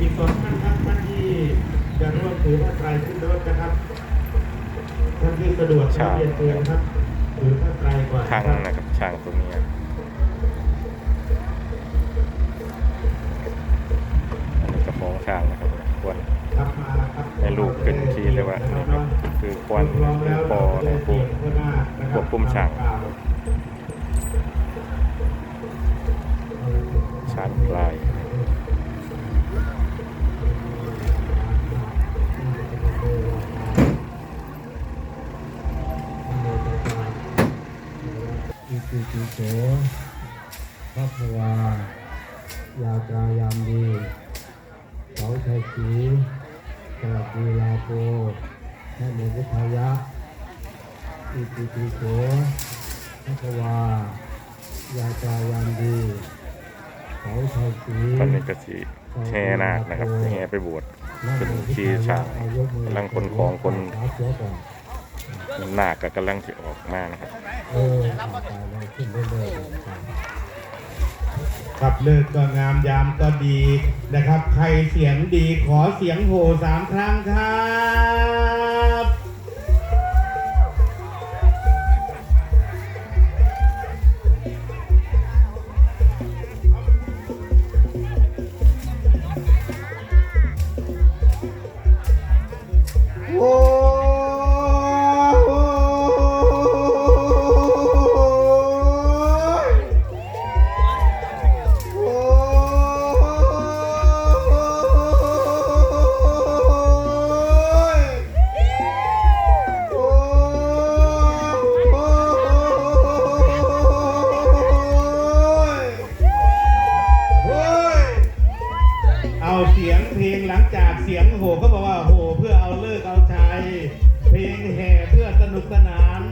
อีกสองท่านครับท่านที่จะร่วมถือผ้าไตรขึ้นรถนะครับท่านที่สะดวกใช่เรียนเตือนครับถือผ้าไตรก่อนช่างครับนะครับช่างตัวนี้ครับอันนี้กระโปรงช่างนะครับควรครับมาครับให้ลูกขึ้นที่เลยว่านี่ครับคือควันพร้อมคืแล้อวปอเรานะจะผู้ได้เตรียมข้างหน้านะคควบคุมฉากชาร์จปลาย ติปิโสพระภวายาตรายามดีเขาชัยศรีสวัสดีลาโปแม่โมกุทายะอิติปิโสพระภวายาตรายามดีเขาชัยศรีตอนนี้ก็สิแห่นาคนะครับแห่ไปบวชเป็นขี่ช้างกำลังคนของคน ขาเสือก่อนนาก็กำลังจะออกมานะครับเออขึ้นเรื่อยๆครับเลิกก็งามยามก็ดีนะครับ ใครเสียงดีขอเสียงโห่สามครั้งครับ กสนาน